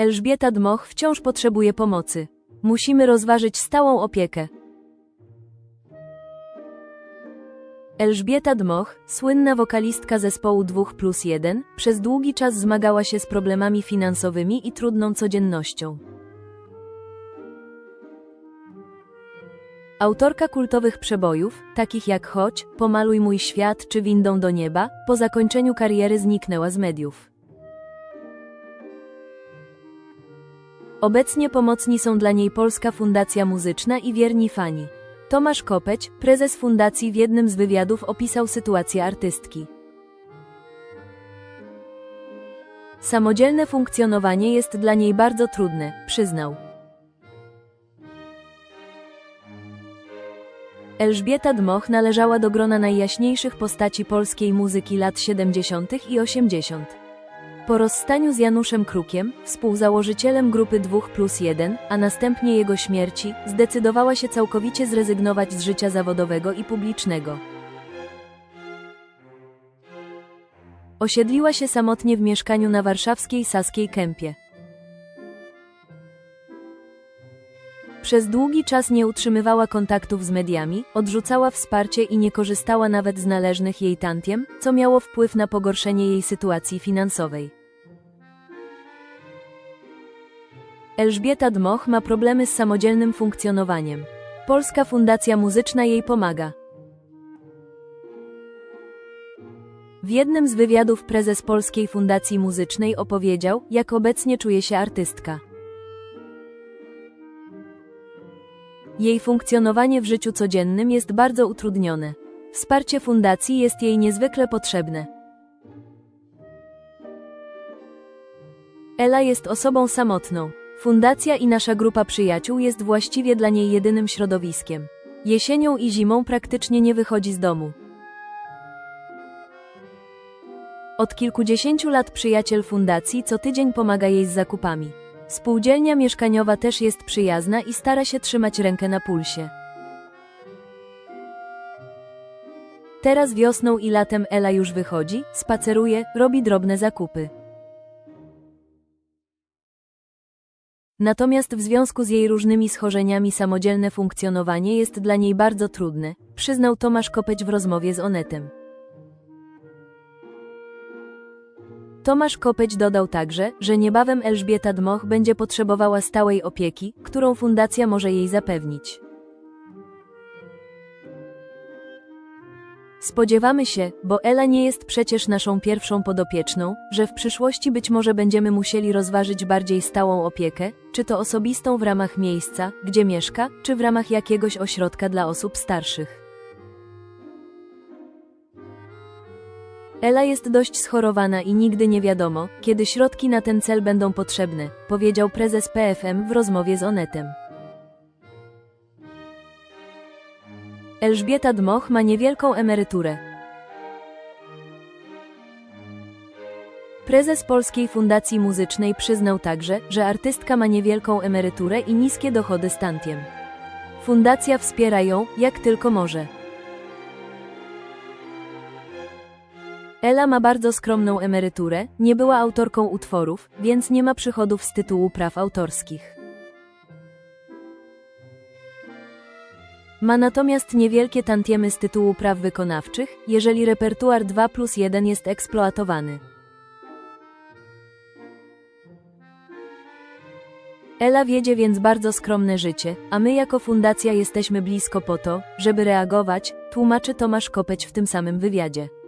Elżbieta Dmoch wciąż potrzebuje pomocy. Musimy rozważyć stałą opiekę. Elżbieta Dmoch, słynna wokalistka zespołu 2 plus 1, przez długi czas zmagała się z problemami finansowymi i trudną codziennością. Autorka kultowych przebojów, takich jak Chodź, Pomaluj mój świat czy Windą do nieba, po zakończeniu kariery zniknęła z mediów. Obecnie pomocni są dla niej Polska Fundacja Muzyczna i wierni fani. Tomasz Kopeć, prezes fundacji w jednym z wywiadów opisał sytuację artystki. Samodzielne funkcjonowanie jest dla niej bardzo trudne, przyznał. Elżbieta Dmoch należała do grona najjaśniejszych postaci polskiej muzyki lat 70. i 80. Po rozstaniu z Januszem Krukiem, współzałożycielem grupy 2 plus 1, a następnie jego śmierci, zdecydowała się całkowicie zrezygnować z życia zawodowego i publicznego. Osiedliła się samotnie w mieszkaniu na warszawskiej Saskiej Kępie. Przez długi czas nie utrzymywała kontaktów z mediami, odrzucała wsparcie i nie korzystała nawet z należnych jej tantiem, co miało wpływ na pogorszenie jej sytuacji finansowej. Elżbieta Dmoch ma problemy z samodzielnym funkcjonowaniem. Polska Fundacja Muzyczna jej pomaga. W jednym z wywiadów prezes Polskiej Fundacji Muzycznej opowiedział, jak obecnie czuje się artystka. Jej funkcjonowanie w życiu codziennym jest bardzo utrudnione. Wsparcie fundacji jest jej niezwykle potrzebne. Ela jest osobą samotną. Fundacja i nasza grupa przyjaciół jest właściwie dla niej jedynym środowiskiem. Jesienią i zimą praktycznie nie wychodzi z domu. Od kilkudziesięciu lat przyjaciel fundacji co tydzień pomaga jej z zakupami. Spółdzielnia mieszkaniowa też jest przyjazna i stara się trzymać rękę na pulsie. Teraz wiosną i latem Ela już wychodzi, spaceruje, robi drobne zakupy. Natomiast w związku z jej różnymi schorzeniami samodzielne funkcjonowanie jest dla niej bardzo trudne, przyznał Tomasz Kopeć w rozmowie z Onetem. Tomasz Kopeć dodał także, że niebawem Elżbieta Dmoch będzie potrzebowała stałej opieki, którą fundacja może jej zapewnić. Spodziewamy się, bo Ela nie jest przecież naszą pierwszą podopieczną, że w przyszłości być może będziemy musieli rozważyć bardziej stałą opiekę, czy to osobistą w ramach miejsca, gdzie mieszka, czy w ramach jakiegoś ośrodka dla osób starszych. Ela jest dość schorowana i nigdy nie wiadomo, kiedy środki na ten cel będą potrzebne, powiedział prezes PFM w rozmowie z Onetem. Elżbieta Dmoch ma niewielką emeryturę. Prezes Polskiej Fundacji Muzycznej przyznał także, że artystka ma niewielką emeryturę i niskie dochody z tantiem. Fundacja wspiera ją, jak tylko może. Ela ma bardzo skromną emeryturę, nie była autorką utworów, więc nie ma przychodów z tytułu praw autorskich. Ma natomiast niewielkie tantiemy z tytułu praw wykonawczych, jeżeli repertuar 2 plus 1 jest eksploatowany. Ela wiedzie więc bardzo skromne życie, a my jako fundacja jesteśmy blisko po to, żeby reagować, tłumaczy Tomasz Kopeć w tym samym wywiadzie.